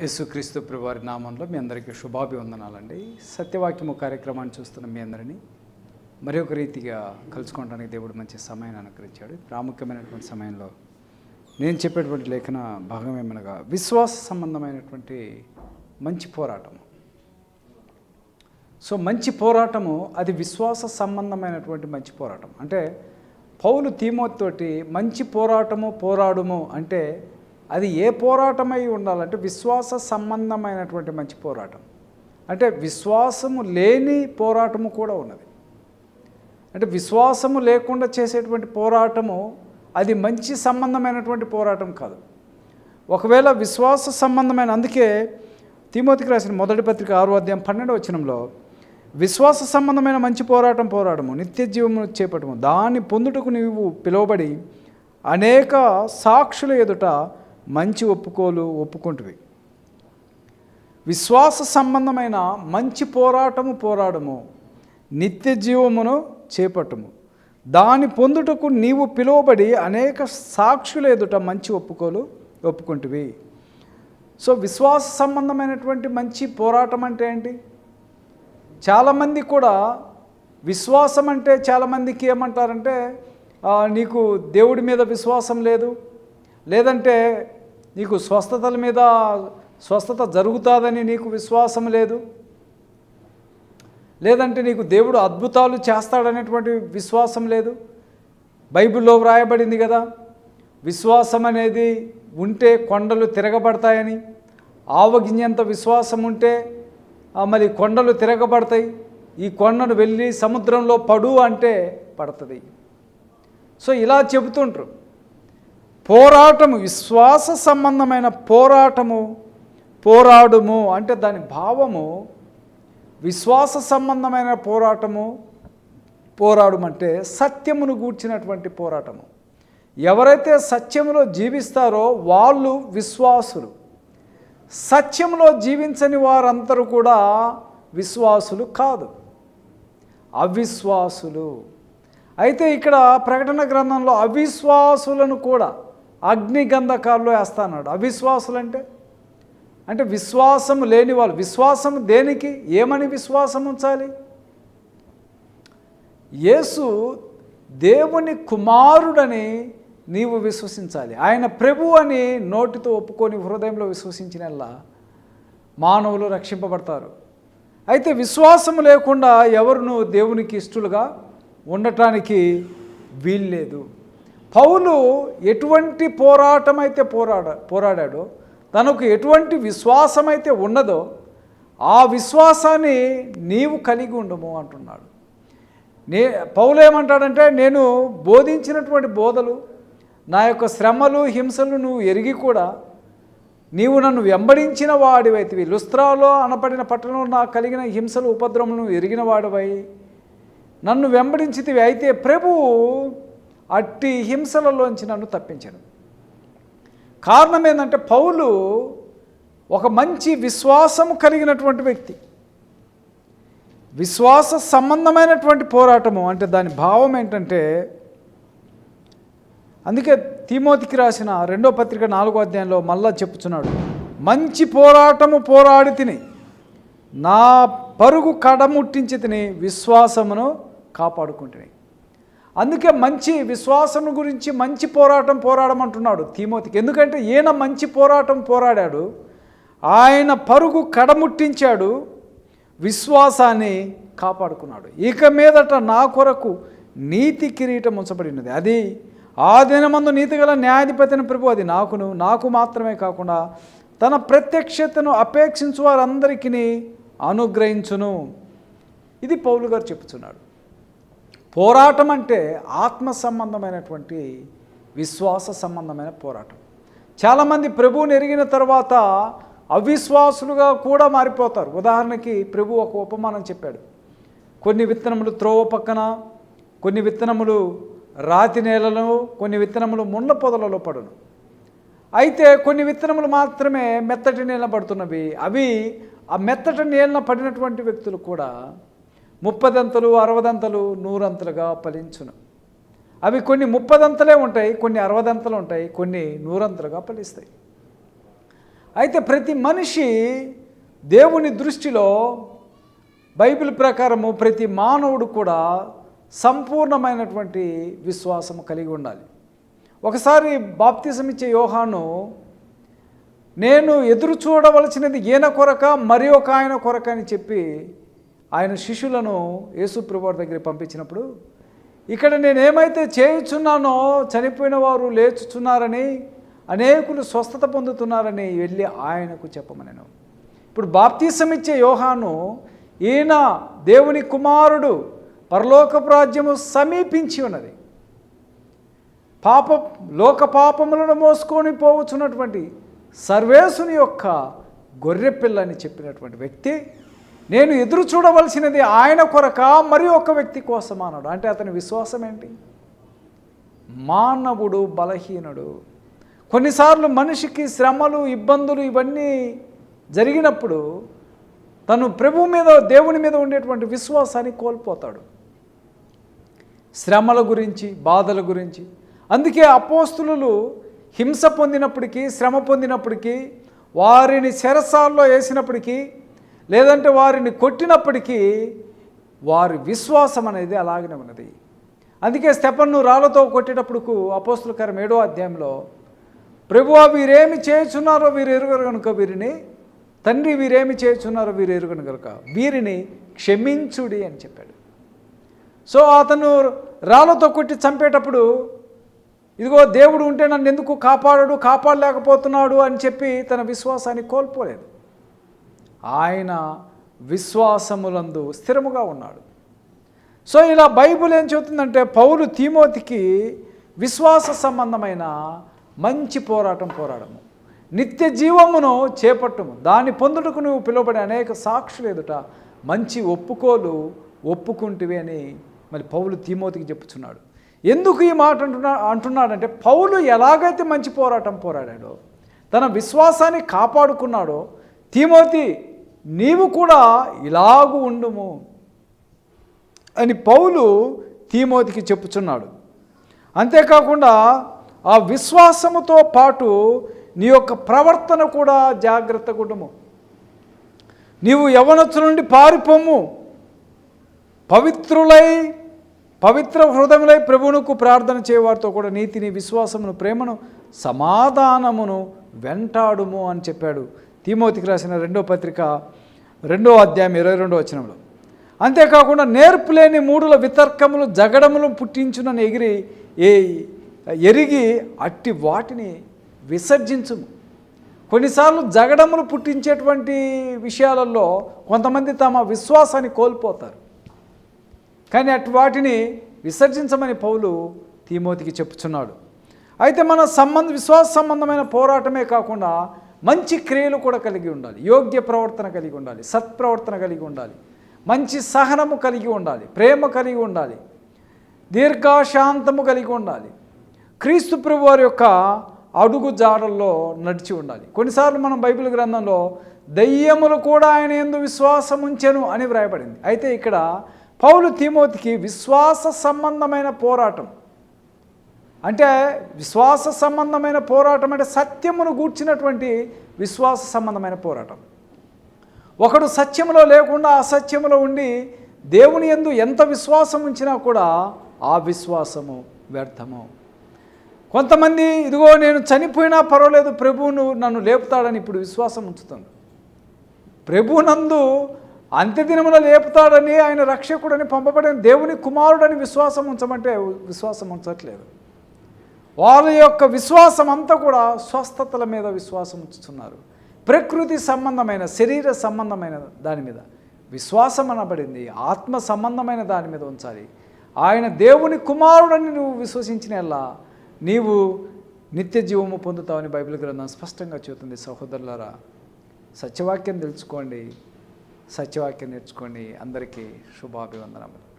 యేసుక్రీస్తు ప్రభువారి నామంలో మీ అందరికీ శుభాభివందనాలండి. సత్యవాక్యము కార్యక్రమాన్ని చూస్తున్న మీ అందరినీ మరి ఒక రీతిగా కలుసుకోవడానికి దేవుడు మంచి సమయాన్ని అనుకరించాడు ప్రాముఖ్యమైనటువంటి సమయంలో నేను చెప్పేటువంటి లేఖన భాగం ఏమనగా విశ్వాస సంబంధమైనటువంటి మంచి పోరాటం సో మంచి పోరాటము అది విశ్వాస సంబంధమైనటువంటి మంచి పోరాటం. అంటే పౌలు తీమోతోటి మంచి పోరాటము పోరాడుము అంటే అది ఏ పోరాటమై ఉండాలంటే విశ్వాస సంబంధమైనటువంటి మంచి పోరాటం. అంటే విశ్వాసము లేని పోరాటము కూడా ఉన్నది. అంటే విశ్వాసము లేకుండా చేసేటువంటి పోరాటము అది మంచి సంబంధమైనటువంటి పోరాటం కాదు. ఒకవేళ విశ్వాస సంబంధమైన అందుకే తిమోతికి రాసిన మొదటి పత్రిక ఆరో అధ్యాయం పన్నెండు వచనంలో విశ్వాస సంబంధమైన మంచి పోరాటం పోరాడము నిత్య జీవము చేపట్టము దాన్ని పొందుటకు నీవు పిలువబడి అనేక సాక్షుల ఎదుట మంచి ఒప్పుకోలు ఒప్పుకుంటువి. విశ్వాస సంబంధమైన మంచి పోరాటము పోరాడము నిత్య జీవమును చేపట్టము. దాని పొందుటకు నీవు పిలువబడి అనేక సాక్షుల ఎదుట మంచి ఒప్పుకోలు ఒప్పుకుంటువి. సో విశ్వాస సంబంధమైనటువంటి మంచి పోరాటం అంటే ఏంటి? చాలామంది కూడా విశ్వాసం అంటే చాలామందికి ఏమంటారంటే నీకు దేవుడి మీద విశ్వాసం లేదు లేదంటే నీకు స్వస్థతల మీద స్వస్థత జరుగుతుందని నీకు విశ్వాసం లేదు? లేదంటే నీకు దేవుడు అద్భుతాలు చేస్తాడనేటువంటి విశ్వాసం లేదు? బైబిల్లో వ్రాయబడింది కదా విశ్వాసం అనేది ఉంటే కొండలు తిరగబడతాయని ఆవగింజంత విశ్వాసం ఉంటే మరి కొండలు తిరగబడతాయి ఈ కొండను వెళ్ళి సముద్రంలో పడు అంటే పడుతుంది. సో ఇలా చెబుతుంటారు పోరాటము విశ్వాస సంబంధమైన పోరాటము పోరాడుము అంటే దాని భావము విశ్వాస సంబంధమైన పోరాటము పోరాడమంటే సత్యమును గూర్చినటువంటి పోరాటము. ఎవరైతే సత్యములో జీవిస్తారో వాళ్ళు విశ్వాసులు. సత్యంలో జీవించని వారందరూ కూడా విశ్వాసులు కాదు. అవిశ్వాసులు. అయితే ఇక్కడ ప్రకటన గ్రంథంలో అవిశ్వాసులను కూడా అగ్నిగంధకాల్లో వేస్తాన్నాడు. అవిశ్వాసులు అంటే అంటే విశ్వాసం లేని వాళ్ళు. విశ్వాసం దేనికి? ఏమని విశ్వాసం ఉంచాలి? యేసు దేవుని కుమారుడని నీవు విశ్వసించాలి. ఆయన ప్రభు అని నోటితో ఒప్పుకొని హృదయంలో విశ్వసించినల్లా మానవులు రక్షింపబడతారు. అయితే విశ్వాసం లేకుండా ఎవరును దేవునికి ఇష్టలుగా ఉండటానికి వీల్లేదు. పౌలు ఎటువంటి పోరాటం అయితే పోరాడ పోరాడాడో తనకు ఎటువంటి విశ్వాసం అయితే ఉన్నదో ఆ విశ్వాసాన్ని నీవు కలిగి ఉండము అంటున్నాడు. నే పౌలు ఏమంటాడంటే నేను బోధించినటువంటి బోధలు నా యొక్క శ్రమలు హింసలు నువ్వు ఎరిగి కూడా నీవు నన్ను వెంబడించిన వాడివైతివి. లుస్త్రాలో అనపడిన పట్టణంలో నాకు కలిగిన హింసలు ఉపద్రవములను ఎరిగిన వాడివై. నన్ను వెంబడించితివి. అయితే ప్రభువు అట్టి హింసలలోంచి నన్ను తప్పించాను కారణం ఏంటంటే పౌలు ఒక మంచి విశ్వాసము కలిగినటువంటి వ్యక్తి. విశ్వాస సంబంధమైనటువంటి పోరాటము అంటే దాని భావం ఏంటంటే అందుకే తిమోతికి రాసిన రెండో పత్రిక నాలుగో అధ్యాయంలో మళ్ళా చెప్పుచున్నాడు మంచి పోరాటము పోరాడి తిని నా పరుగు కడముట్టించి తిని విశ్వాసమును కాపాడుకుంటున్నాయి. అందుకే మంచి విశ్వాసం గురించి మంచి పోరాటం పోరాడమంటున్నాడు తిమోతికి. ఎందుకంటే ఈయన మంచి పోరాటం పోరాడాడు. ఆయన పరుగు కడముట్టించాడు. విశ్వాసాన్ని కాపాడుకున్నాడు. ఇక మీదట నా కొరకు నీతి కిరీటం ఉంచబడినది. అది ఆ దినమందు నీతిగల న్యాయాధిపతిని ప్రభు అది నాకును నాకు మాత్రమే కాకుండా తన ప్రత్యక్షతను అపేక్షించు వారందరికీ అనుగ్రహించును. ఇది పౌలు గారు చెప్తున్నాడు పోరాటం అంటే ఆత్మ సంబంధమైనటువంటి విశ్వాస సంబంధమైన పోరాటం. చాలామంది ప్రభువుని ఎరిగిన తర్వాత అవిశ్వాసులుగా కూడా మారిపోతారు. ఉదాహరణకి ప్రభు ఒక ఉపమానం చెప్పాడు. కొన్ని విత్తనములు త్రోవ పక్కన కొన్ని విత్తనములు రాతి నేలలో కొన్ని విత్తనములు ముళ్ళ పొదలలో పడును. అయితే కొన్ని విత్తనములు మాత్రమే మెత్తటి నీళ్ళ పడుతున్నవి. అవి ఆ మెత్తటి నీళ్ళ పడినటువంటి వ్యక్తులు కూడా ముప్పదంతలు అరవదంతలు నూరంతలుగా ఫలించును. అవి కొన్ని ముప్పదంతలే ఉంటాయి కొన్ని అరవదంతలు ఉంటాయి కొన్ని నూరంతలుగా ఫలిస్తాయి. అయితే ప్రతి మనిషి దేవుని దృష్టిలో బైబిల్ ప్రకారము ప్రతి మానవుడు కూడా సంపూర్ణమైనటువంటి విశ్వాసము కలిగి ఉండాలి. ఒకసారి బాప్తిజం ఇచ్చే యోహాను నేను ఎదురు చూడవలసినది ఈయన కొరక మరి ఒక ఆయన కొరక అని చెప్పి ఆయన శిష్యులను యేసుప్రభు దగ్గర పంపించినప్పుడు ఇక్కడ నేనేమైతే చేయుచున్నానో చనిపోయిన వారు లేచుచున్నారని అనేకులు స్వస్థత పొందుతున్నారని వెళ్ళి ఆయనకు చెప్పమనను. ఇప్పుడు బాప్తీసం ఇచ్చే యోహాను ఈయన దేవుని కుమారుడు పరలోకపు రాజ్యము సమీపించి ఉన్నది. పాప లోక పాపములను మోసుకొని పోవచ్చున్నటువంటి సర్వేసుని యొక్క గొర్రెపిల్ల అని చెప్పినటువంటి వ్యక్తి నేను ఎదురు చూడవలసినది ఆయన కొరక మరి ఒక వ్యక్తి కోసం అన్నాడు. అంటే అతని విశ్వాసం ఏంటి? మానవుడు బలహీనుడు. కొన్నిసార్లు మనిషికి శ్రమలు ఇబ్బందులు ఇవన్నీ జరిగినప్పుడు తను ప్రభు మీద దేవుని మీద ఉండేటువంటి విశ్వాసాన్ని కోల్పోతాడు. శ్రమల గురించి బాధల గురించి. అందుకే అపోస్తులు హింస పొందినప్పటికీ శ్రమ పొందినప్పటికీ వారిని చెరసాల్లో వేసినప్పటికీ లేదంటే వారిని కొట్టినప్పటికీ వారి విశ్వాసం అనేది అలాగనే ఉన్నది. అందుకే స్టెపన్ను రాళ్ళతో కొట్టేటప్పుడు అపోస్తులకరం ఏడో అధ్యాయంలో ప్రభువా వీరేమి చేయుచున్నారో వీరు ఎరుగరు కనుక వీరిని తండ్రి వీరేమి చేయుచున్నారో వీరు ఎరుగను కనుక వీరిని క్షమించుడి అని చెప్పాడు. సో అతను రాళ్ళతో కొట్టి చంపేటప్పుడు ఇదిగో దేవుడు ఉంటే నన్ను ఎందుకు కాపాడడు కాపాడలేకపోతున్నాడు అని చెప్పి తన విశ్వాసాన్ని కోల్పోలేదు. ఆయన విశ్వాసములందు స్థిరముగా ఉన్నాడు. సో ఇలా బైబిల్ ఏం చెబుతుందంటే పౌలు తీమోతికి విశ్వాస సంబంధమైన మంచి పోరాటం పోరాడము. నిత్య జీవమును చేపట్టము. దాన్ని పొందుటకు నువ్వు పిలువబడే అనేక సాక్షులు ఎదుట మంచి ఒప్పుకోలు ఒప్పుకుంటివి అని మరి పౌలు తీమోతికి చెప్పుచున్నాడు. ఎందుకు ఈ మాట అంటున్నా అంటున్నాడంటే పౌలు ఎలాగైతే మంచి పోరాటం పోరాడాడో తన విశ్వాసాన్ని కాపాడుకున్నాడో తీమోతి నీవు కూడా ఇలాగు ఉండుము అని పౌలు తీమోతికి చెప్పుచున్నాడు. అంతేకాకుండా ఆ విశ్వాసముతో పాటు నీ యొక్క ప్రవర్తన కూడా జాగ్రత్తగా ఉండము. నీవు యవనత్తు నుండి పారిపోము పవిత్రులై పవిత్ర హృదయములై ప్రభువునకు ప్రార్థన చేయవారితో కూడా నీతిని విశ్వాసమును ప్రేమను సమాధానమును వెంటాడుము అని చెప్పాడు తిమోతికి రాసిన రెండో పత్రిక రెండో అధ్యాయం ఇరవై రెండో వచనంలో. అంతేకాకుండా నేర్పులేని మూడుల వితర్కములు జగడములు పుట్టించునని ఎగిరి ఏ ఎరిగి అట్టి వాటిని విసర్జించుము. కొన్నిసార్లు జగడములు పుట్టించేటువంటి విషయాలలో కొంతమంది తమ విశ్వాసాన్ని కోల్పోతారు. కానీ అటు వాటిని విసర్జించమని పౌలు తీమోతికి చెప్పుచున్నాడు. అయితే మన సంబంధ విశ్వాస సంబంధమైన పోరాటమే కాకుండా మంచి క్రియలు కూడా కలిగి ఉండాలి. యోగ్య ప్రవర్తన కలిగి ఉండాలి. సత్ప్రవర్తన కలిగి ఉండాలి. మంచి సహనము కలిగి ఉండాలి. ప్రేమ కలిగి ఉండాలి. దీర్ఘశాంతము కలిగి ఉండాలి. క్రీస్తు ప్రభు వారి యొక్క అడుగు జాడల్లో నడిచి ఉండాలి. కొన్నిసార్లు మనం బైబిల్ గ్రంథంలో దయ్యములు కూడా ఆయన ఎందు విశ్వాసం ఉంచెను అని వ్రాయబడింది. అయితే ఇక్కడ పౌలు తిమోతికి విశ్వాస సంబంధమైన పోరాటం అంటే విశ్వాస సంబంధమైన పోరాటం అంటే సత్యమును గూర్చినటువంటి విశ్వాస సంబంధమైన పోరాటం. ఒకడు సత్యములో లేకుండా అసత్యములో ఉండి దేవుని యందు ఎంత విశ్వాసం ఉంచినా కూడా ఆ విశ్వాసము వ్యర్థము. కొంతమంది ఇదిగో నేను చనిపోయినా పర్వాలేదు ప్రభువును నన్ను లేపుతాడని ఇప్పుడు విశ్వాసం ఉంచుతుంది ప్రభునందు అంత్యదినమున లేపుతాడని ఆయన రక్షకుడని పంపబడిన దేవుని కుమారుడని విశ్వాసం ఉంచమంటే విశ్వాసం ఉంచట్లేదు. వారి యొక్క విశ్వాసం అంతా కూడా స్వస్థతల మీద విశ్వాసం ఉంచుతున్నారు. ప్రకృతి సంబంధమైన శరీర సంబంధమైన దాని మీద. విశ్వాసం అనబడింది ఆత్మ సంబంధమైన దాని మీద ఉంచాలి. ఆయన దేవుని కుమారుడని నువ్వు విశ్వసించినలా నీవు నిత్య జీవము పొందుతావని బైబిల్ గ్రంథం స్పష్టంగా చెబుతుంది. సహోదరులారా సత్యవాక్యం తెలుసుకోండి సత్యవాక్యం నేర్చుకోండి. అందరికీ శుభాభివందనములు.